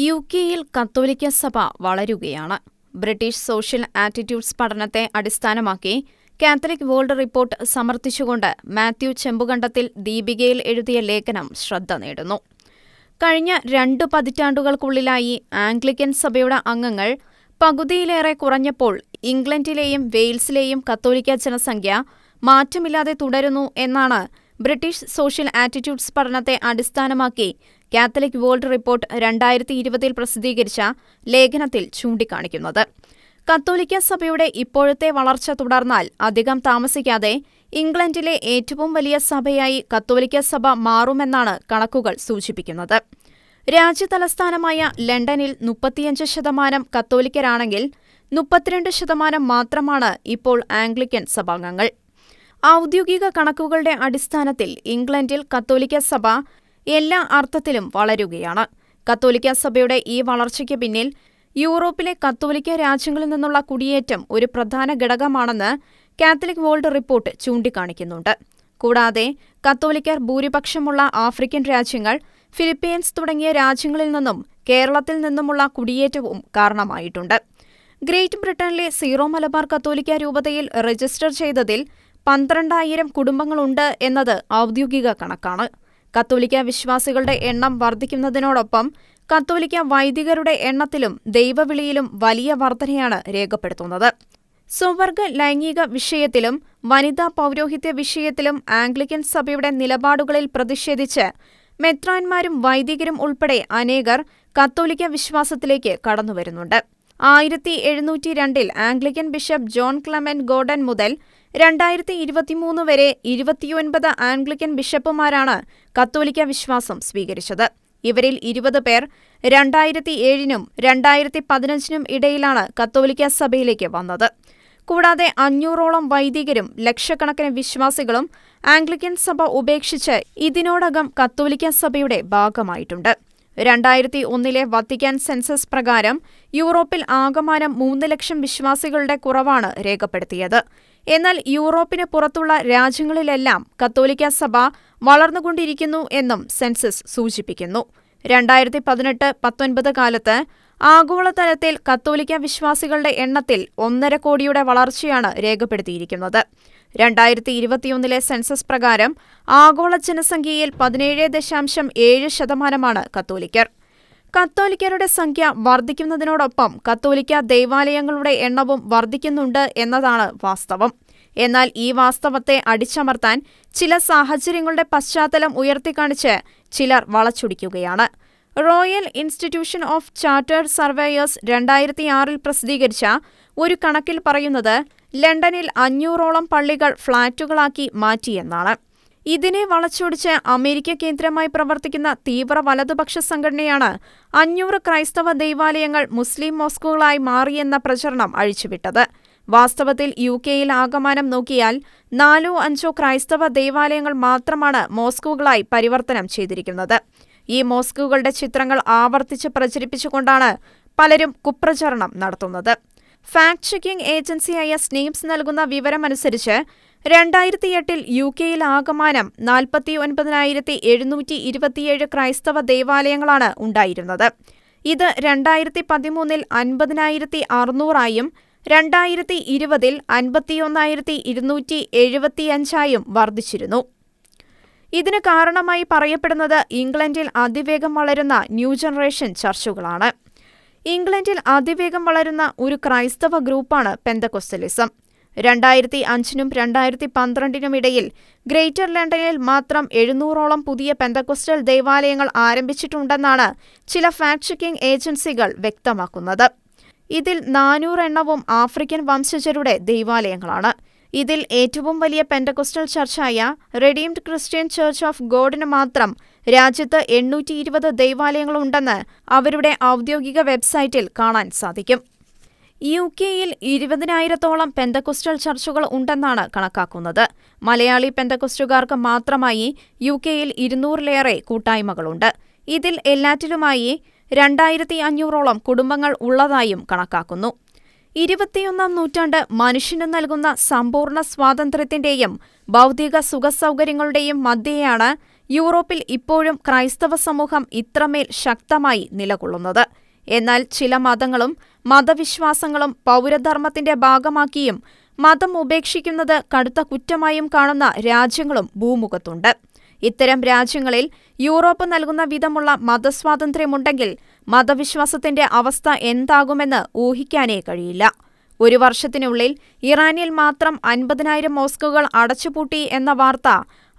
U കെയിൽ കത്തോലിക്ക സഭ വളരുകയാണ്. ബ്രിട്ടീഷ് സോഷ്യൽ ആറ്റിറ്റ്യൂഡ്സ് പഠനത്തെ അടിസ്ഥാനമാക്കി കാത്തലിക് വേൾഡ് റിപ്പോർട്ട് സമർത്ഥിച്ചുകൊണ്ട് മാത്യു ചെമ്പുകണ്ടത്തിൽ ദീപികയിൽ എഴുതിയ ലേഖനം ശ്രദ്ധ നേടുന്നു. കഴിഞ്ഞ രണ്ടു പതിറ്റാണ്ടുകൾക്കുള്ളിലായി ആംഗ്ലിക്കൻ സഭയുടെ അംഗങ്ങൾ പകുതിയിലേറെ കുറഞ്ഞപ്പോൾ ഇംഗ്ലണ്ടിലെയും വെയിൽസിലെയും കത്തോലിക്ക ജനസംഖ്യ മാറ്റമില്ലാതെ തുടരുന്നു എന്നാണ് ബ്രിട്ടീഷ് സോഷ്യൽ ആറ്റിറ്റ്യൂഡ്സ് പഠനത്തെ അടിസ്ഥാനമാക്കി കാത്തലിക് വേൾഡ് റിപ്പോർട്ട് രണ്ടായിരത്തി ഇരുപതിൽ പ്രസിദ്ധീകരിച്ച ലേഖനത്തിൽ ചൂണ്ടിക്കാണിക്കുന്നത്. കത്തോലിക്ക സഭയുടെ ഇപ്പോഴത്തെ വളർച്ച തുടർന്നാൽ അധികം താമസിക്കാതെ ഇംഗ്ലണ്ടിലെ ഏറ്റവും വലിയ സഭയായി കത്തോലിക്ക സഭ മാറുമെന്നാണ് കണക്കുകൾ സൂചിപ്പിക്കുന്നത്. രാജ്യതലസ്ഥാനമായ ലണ്ടനിൽ മുപ്പത്തിയഞ്ച് ശതമാനം കത്തോലിക്കരാണെങ്കിൽ മുപ്പത്തിരണ്ട് ശതമാനം മാത്രമാണ് ഇപ്പോൾ ആംഗ്ലിക്കൻ സഭാംഗങ്ങൾ. ഔദ്യോഗിക കണക്കുകളുടെ അടിസ്ഥാനത്തിൽ ഇംഗ്ലണ്ടിൽ കത്തോലിക്ക സഭ എല്ലാ അർത്ഥത്തിലും വളരുകയാണ്. കത്തോലിക്ക സഭയുടെ ഈ വളർച്ചയ്ക്ക് പിന്നിൽ യൂറോപ്പിലെ കത്തോലിക്ക രാജ്യങ്ങളിൽ നിന്നുള്ള കുടിയേറ്റം ഒരു പ്രധാന ഘടകമാണെന്ന് കാത്തലിക് വേൾഡ് റിപ്പോർട്ട് ചൂണ്ടിക്കാണിക്കുന്നുണ്ട്. കൂടാതെ കത്തോലിക്കർ ഭൂരിപക്ഷമുള്ള ആഫ്രിക്കൻ രാജ്യങ്ങൾ, ഫിലിപ്പീൻസ് തുടങ്ങിയ രാജ്യങ്ങളിൽ നിന്നും കേരളത്തിൽ നിന്നുമുള്ള കുടിയേറ്റവും കാരണമായിട്ടുണ്ട്. ഗ്രേറ്റ് ബ്രിട്ടനിലെ സീറോ മലബാർ കത്തോലിക്ക രൂപതയിൽ രജിസ്റ്റർ ചെയ്തതിൽ പന്ത്രണ്ടായിരം കുടുംബങ്ങളുണ്ട് എന്നത് ഔദ്യോഗിക കണക്കാണ്. കത്തോലിക്ക വിശ്വാസികളുടെ എണ്ണം വർദ്ധിക്കുന്നതിനോടൊപ്പം കത്തോലിക്ക വൈദികരുടെ എണ്ണത്തിലും ദൈവവിളിയിലും വലിയ വർധനയാണ് രേഖപ്പെടുത്തുന്നത്. സ്വവർഗ ലൈംഗിക വിഷയത്തിലും വനിതാ പൗരോഹിത്യ വിഷയത്തിലും ആംഗ്ലിക്കൻ സഭയുടെ നിലപാടുകളിൽ പ്രതിഷേധിച്ച് മെത്രാൻമാരും വൈദികരും ഉൾപ്പെടെ അനേകർ കത്തോലിക്ക വിശ്വാസത്തിലേക്ക് കടന്നുവരുന്നുണ്ട്. ആയിരത്തി എഴുന്നൂറ്റി രണ്ടിൽ Anglican bishop John Clement Gordon മുതൽ രണ്ടായിരത്തി ഇരുപത്തിമൂന്ന് വരെ ഇരുപത്തിയൊൻപത് ആംഗ്ലിക്കൻ ബിഷപ്പുമാരാണ് കത്തോലിക്ക വിശ്വാസം സ്വീകരിച്ചത്. ഇവരിൽ ഇരുപത് പേർ രണ്ടായിരത്തി ഏഴിനും രണ്ടായിരത്തി പതിനഞ്ചിനും ഇടയിലാണ് കത്തോലിക്ക സഭയിലേക്ക് വന്നത്. കൂടാതെ അഞ്ഞൂറോളം വൈദികരും ലക്ഷക്കണക്കിന് വിശ്വാസികളും ആംഗ്ലിക്കൻ സഭ ഉപേക്ഷിച്ച് ഇതിനോടകം കത്തോലിക്ക സഭയുടെ ഭാഗമായിട്ടുണ്ട്. രണ്ടായിരത്തി ഒന്നിലെ വത്തിക്കാൻ സെൻസസ് പ്രകാരം യൂറോപ്പിൽ ആകമാനം മൂന്ന് ലക്ഷം വിശ്വാസികളുടെ കുറവാണ് രേഖപ്പെടുത്തിയത്. എന്നാൽ യൂറോപ്പിന് പുറത്തുള്ള രാജ്യങ്ങളിലെല്ലാം കത്തോലിക്ക സഭ വളർന്നുകൊണ്ടിരിക്കുന്നു എന്നും സെൻസസ് സൂചിപ്പിക്കുന്നു. രണ്ടായിരത്തി പതിനെട്ട് പത്തൊൻപത് കാലത്ത് ആഗോളതലത്തിൽ കത്തോലിക്ക വിശ്വാസികളുടെ എണ്ണത്തിൽ ഒന്നര കോടിയുടെ വളർച്ചയാണ് രേഖപ്പെടുത്തിയിരിക്കുന്നത്. രണ്ടായിരത്തി ഇരുപത്തിയൊന്നിലെ സെൻസസ് പ്രകാരം ആഗോള ജനസംഖ്യയിൽ പതിനേഴ് ദശാംശം ഏഴ് ശതമാനമാണ് കത്തോലിക്കർ. കത്തോലിക്കരുടെ സംഖ്യ വർദ്ധിക്കുന്നതിനോടൊപ്പം കത്തോലിക്ക ദൈവാലയങ്ങളുടെ എണ്ണവും വർദ്ധിക്കുന്നുണ്ട് എന്നതാണ് വാസ്തവം. എന്നാൽ ഈ വാസ്തവത്തെ അടിച്ചമർത്താൻ ചില സാഹചര്യങ്ങളുടെ പശ്ചാത്തലം ഉയർത്തിക്കാണിച്ച് ചിലർ വളച്ചൊടിക്കുകയാണ്. Royal Institution of Chartered Surveyors രണ്ടായിരത്തിയാറിൽ പ്രസിദ്ധീകരിച്ച ഒരു കണക്കിൽ പറയുന്നത് ലണ്ടനിൽ അഞ്ഞൂറോളം പള്ളികൾ ഫ്ളാറ്റുകളാക്കി മാറ്റിയെന്നാണ്. ഇതിനെ വളച്ചൊടിച്ച് അമേരിക്ക കേന്ദ്രമായി പ്രവർത്തിക്കുന്ന തീവ്ര വലതുപക്ഷ സംഘടനയാണ് അഞ്ഞൂറ് ക്രൈസ്തവ ദൈവാലയങ്ങൾ മുസ്ലിം മോസ്കുകളായി മാറിയെന്ന പ്രചരണം അഴിച്ചുവിട്ടത്. വാസ്തവത്തിൽ യു കെയിൽ ആകമാനം നോക്കിയാൽ നാലോ അഞ്ചോ ക്രൈസ്തവ ദൈവാലയങ്ങൾ മാത്രമാണ് മോസ്കുകളായി പരിവർത്തനം ചെയ്തിരിക്കുന്നത്. ഈ മോസ്കുകളുടെ ചിത്രങ്ങൾ ആവർത്തിച്ച് പ്രചരിപ്പിച്ചുകൊണ്ടാണ് പലരും കുപ്രചരണം നടത്തുന്നത്. ഫാക്ട് ചെക്കിംഗ് ഏജൻസിയായ സ്നീപ്സ് നൽകുന്ന വിവരമനുസരിച്ച് രണ്ടായിരത്തി എട്ടിൽ യു കെയിൽ ആകമാനം നാൽപ്പത്തി ഒൻപതിനായിരത്തി എഴുന്നൂറ്റി ഇരുപത്തിയേഴ് ക്രൈസ്തവ ദേവാലയങ്ങളാണ് ഉണ്ടായിരുന്നത്. ഇത് രണ്ടായിരത്തി പതിമൂന്നിൽ അൻപതിനായിരത്തി അറുന്നൂറായും രണ്ടായിരത്തി ഇരുപതിൽ അൻപത്തിയൊന്നായിരത്തി ഇരുന്നൂറ്റി എഴുപത്തിയഞ്ചായും വർദ്ധിച്ചിരുന്നു. ഇതിന് കാരണമായി പറയപ്പെടുന്നത് ഇംഗ്ലണ്ടിൽ അതിവേഗം വളരുന്ന ന്യൂ ജനറേഷൻ ചർച്ചുകളാണ്. ഇംഗ്ലണ്ടിൽ അതിവേഗം വളരുന്ന ഒരു ക്രൈസ്തവ ഗ്രൂപ്പാണ് പെന്തകൊസ്തലിസം. രണ്ടായിരത്തി അഞ്ചിനും രണ്ടായിരത്തി പന്ത്രണ്ടിനും ഇടയിൽ ഗ്രേറ്റർ ലണ്ടനിൽ മാത്രം എഴുന്നൂറോളം പുതിയ പെന്തകൊസ്റ്റൽ ദേവാലയങ്ങൾ ആരംഭിച്ചിട്ടുണ്ടെന്നാണ് ചില ഫാക്ട് ചെക്കിംഗ് ഏജൻസികൾ വ്യക്തമാക്കുന്നത്. ഇതിൽ നാനൂറ് എണ്ണവും ആഫ്രിക്കൻ വംശജരുടെ ദൈവാലയങ്ങളാണ്. ഇതിൽ ഏറ്റവും വലിയ പെന്തകൊസ്റ്റൽ ചർച്ചായ റെഡീംഡ് ക്രിസ്ത്യൻ ചർച്ച് ഓഫ് ഗോഡിന് മാത്രം രാജ്യത്ത് എണ്ണൂറ്റി ഇരുപത് ദൈവാലയങ്ങളുണ്ടെന്ന് അവരുടെ ഔദ്യോഗിക വെബ്സൈറ്റിൽ കാണാൻ സാധിക്കും. യു കെയിൽ ഇരുപതിനായിരത്തോളം പെന്തകൊസ്റ്റൽ ചർച്ചുകൾ ഉണ്ടെന്നാണ് കണക്കാക്കുന്നത്. മലയാളി പെന്തകൊസ്റ്റുകാർക്ക് മാത്രമായി യു കെയിൽ ഇരുന്നൂറിലേറെ കൂട്ടായ്മകളുണ്ട്. ഇതിൽ എല്ലാറ്റിലുമായി രണ്ടായിരത്തി അഞ്ഞൂറോളം കുടുംബങ്ങൾ ഉള്ളതായും കണക്കാക്കുന്നു. ഇരുപത്തിയൊന്നാം നൂറ്റാണ്ട് മനുഷ്യന് നൽകുന്ന സമ്പൂർണ സ്വാതന്ത്ര്യത്തിന്റെയും ബൗദ്ധിക സുഖസൗകര്യങ്ങളുടെയും മധ്യേയാണ് യൂറോപ്പിൽ ഇപ്പോഴും ക്രൈസ്തവ സമൂഹം ഇത്രമേൽ ശക്തമായി നിലകൊള്ളുന്നത്. എന്നാൽ ചില മതങ്ങളും മതവിശ്വാസങ്ങളും പൗരധർമ്മത്തിന്റെ ഭാഗമാക്കിയും മതം ഉപേക്ഷിക്കുന്നത് കടുത്ത കുറ്റമായും കാണുന്ന രാജ്യങ്ങളും ഭൂമുഖത്തുണ്ട്. ഇത്തരം രാജ്യങ്ങളിൽ യൂറോപ്പ് നൽകുന്ന വിധമുള്ള മതസ്വാതന്ത്ര്യമുണ്ടെങ്കിൽ മതവിശ്വാസത്തിന്റെ അവസ്ഥ എന്താകുമെന്ന് ഊഹിക്കാനേ കഴിയില്ല. ഒരു വർഷത്തിനുള്ളിൽ ഇറാനിൽ മാത്രം അൻപതിനായിരം മോസ്കുകൾ അടച്ചുപൂട്ടി എന്ന വാർത്ത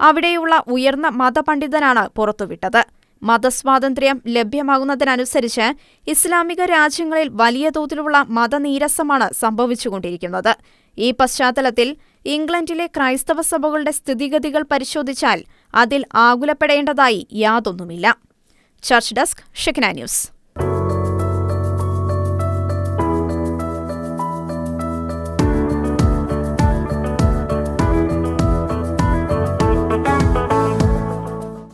അവിടെയുള്ള ഉയർന്ന മതപണ്ഡിതനാണ് പുറത്തുവിട്ടത്. മതസ്വാതന്ത്ര്യം ലഭ്യമാകുന്നതിനനുസരിച്ച് ഇസ്ലാമിക രാജ്യങ്ങളിൽ വലിയ തോതിലുള്ള മതനീരസമാണ് സംഭവിച്ചുകൊണ്ടിരിക്കുന്നത്. ഈ പശ്ചാത്തലത്തിൽ ഇംഗ്ലണ്ടിലെ ക്രൈസ്തവ സഭകളുടെ സ്ഥിതിഗതികൾ പരിശോധിച്ചാൽ അതിൽ ആകുലപ്പെടേണ്ടതായി യാതൊന്നുമില്ല. Church desk Shekinah news